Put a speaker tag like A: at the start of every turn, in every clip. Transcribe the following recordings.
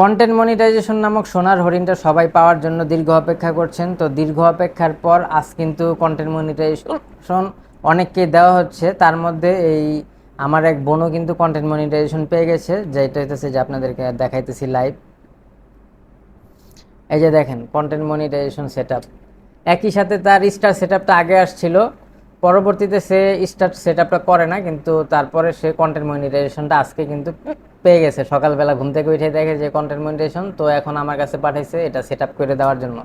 A: Content monetization নামক সোনার হরিণটা সবাই পাওয়ার জন্য দীর্ঘ অপেক্ষা করছেন। তো দীর্ঘ অপেক্ষার পর আজ কিন্তু কন্টেন্ট মনিটাইজেশন অনেককে দেওয়া হচ্ছে। তার মধ্যে এই আমার এক বোনও কিন্তু কন্টেন্ট মনিটাইজেশন পেয়ে গেছে। যেটা হইতেছে যে আপনাদেরকে দেখাইতেছি লাইভ এই যে দেখেন কন্টেন্ট মনিটাইজেশন সেট একই সাথে তার স্টার সেট আগে আসছিল। পরবর্তীতে সে স্টার সেট করে না, কিন্তু তারপরে সে কন্টেন্ট মনিটাইজেশনটা আজকে কিন্তু পেয়ে গেছে। সকালবেলা ঘুম থেকে উঠে দেখে যে কন্টেন্ট মনিটাইজেশন তো এখন আমার কাছে পাঠাইছে এটা সেট করে দেওয়ার জন্য।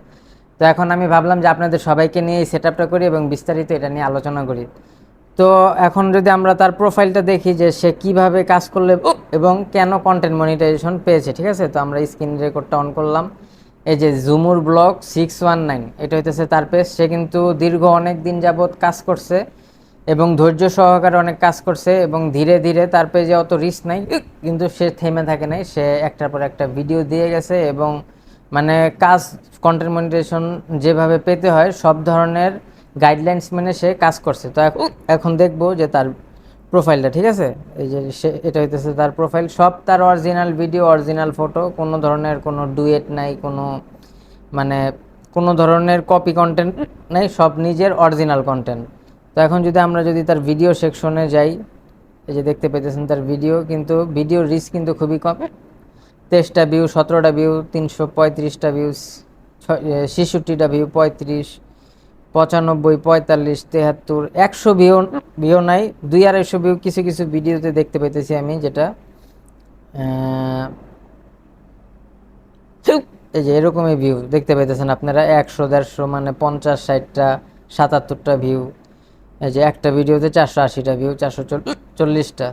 A: তো এখন আমি ভাবলাম যে আপনাদের সবাইকে নিয়ে এই সেট করি এবং বিস্তারিত এটা নিয়ে আলোচনা করি। তো এখন যদি আমরা তার প্রোফাইলটা দেখি যে সে কীভাবে কাজ করলে এবং কেন কন্টেন্ট মনিটাইজেশন পেয়েছে ঠিক আছে? তো আমরা স্ক্রিন রেকর্ডটা অন করলাম। এই যে Jhumur block six one nine এটা হইতেছে তার পেজ সে কিন্তু দীর্ঘ অনেক দিন যাবৎ কাজ করছে। এবং ধৈর্য সহকারে অনেক কাজ করছে এবং ধীরে ধীরে তার পেজে অত রিস্ক নাই। কিন্তু সে থেমে থাকে নাই। সে একটার পর একটা ভিডিও দিয়ে গেছে এবং মানে কাজ কন্টেন্ট মনিটাইজেশন যেভাবে পেতে হয়, সব ধরনের গাইডলাইন্স মেনে সে কাজ করছে। তো এখন দেখব যে তার প্রোফাইলটা ঠিক আছে? এই যে সে, এটা হইতেছে তার প্রোফাইল সব তার অরিজিনাল ভিডিও অরিজিনাল ফটো কোনো ধরনের কোনো ডুয়েট নাই, কোনো মানে কোনো ধরনের কপি কন্টেন্ট নাই, সব নিজের অরিজিনাল কন্টেন্ট তো এখন যদি আমরা যদি তার ভিডিও সেকশনে যাই, এই যে দেখতে পেতেছেন তার ভিডিও কিন্তু ভিডিও রিচ কিন্তু খুবই কম। তেইশটা ভিউ সতেরোটা ভিউ তিনশো পঁয়ত্রিশটা ভিউস ছেষট্টিটা ভিউ পঁয়ত্রিশ, পঁচানব্বই, পঁয়তাল্লিশ, তেহাত্তর, একশো ভিউ ভিউ নাই, দুই আড়াইশো ভিউ কিছু কিছু ভিডিওতে দেখতে পেতেছি আমি, যেটা এই যে এরকমই ভিউ দেখতে পেতেছেন আপনারা, একশো, দেড়শো মানে পঞ্চাশ, ষাটটা, সাতাত্তরটা ভিউ এই যে একটা ভিডিওতে চারশো আশিটা ভিউ চারশো চল্লিশটা।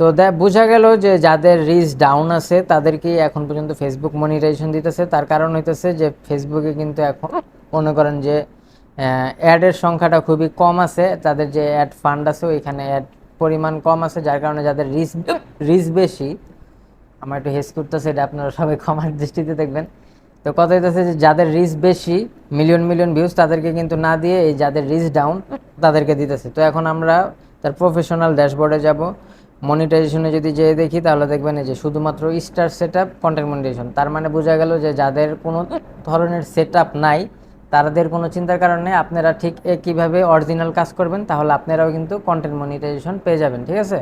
A: তো দেখ বোঝা গেল যে যাদের রিচ ডাউন আছে, তাদেরকেই এখন পর্যন্ত ফেসবুক মনিটাইজেশন দিতেছে। তার কারণ হইতেছে যে ফেসবুকে কিন্তু এখন মনে করেন যে অ্যাডের সংখ্যাটা খুবই কম আছে। তাদের যে অ্যাড ফান্ড আছে, ওইখানে অ্যাড পরিমাণ কম আছে, যার কারণে যাদের রিচ রিচ বেশি, আমার একটু হেস করতেছে, এটা আপনারা সবাই ক্ষমার দৃষ্টিতে দেখবেন। তো কথা হইতেছে যে যাদের রিচ বেশি মিলিয়ন মিলিয়ন ভিউজ তাদেরকে কিন্তু না দিয়ে এই যাদের রিচ ডাউন তাদেরকে দিতেছে। তো এখন আমরা তার প্রফেশনাল ড্যাশবোর্ডে যাব। মনিটাইজেশনে যদি যেয়ে দেখি, তাহলে দেখবেন যে শুধুমাত্র star set up content monetisation তার মানে বোঝা গেল যে যাদের কোনো ধরনের সেট আপ নাই, তাদের কোনো চিন্তার কারণে আপনারা ঠিক একইভাবে অরিজিনাল কাজ করবেন, তাহলে আপনারাও কিন্তু কন্টেন্ট মনিটাইজেশন পেয়ে যাবেন, ঠিক আছে?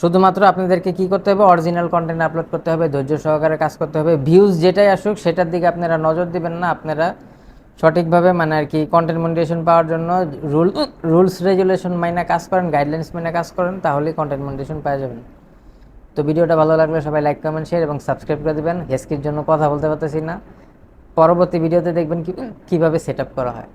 A: শুধুমাত্র আপনাদেরকে কি করতে হবে? অরিজিনাল কন্টেন্ট আপলোড করতে হবে, ধৈর্য সহকারে কাজ করতে হবে। ভিউজ যেটাই আসুক, সেটার দিকে আপনারা নজর দিবেন না। আপনারা সঠিকভাবে মানে আর কি কন্টেন্ট মনিটেশন পাওয়ার জন্য রুল রুলস রেগুলেশন মাইনে কাজ করেন গাইডলাইন্স মাইনে কাজ করেন তাহলেই কন্টেন্ট মনিটেশন পাওয়া যাবেন তো ভিডিওটা ভালো লাগলে সবাই লাইক কমেন্ট শেয়ার এবং সাবস্ক্রাইব করে দেবেন। হেস্কির জন্য কথা বলতে পারতেছি না। পরবর্তী ভিডিওতে দেখবেন কি কীভাবে সেট করা হয়।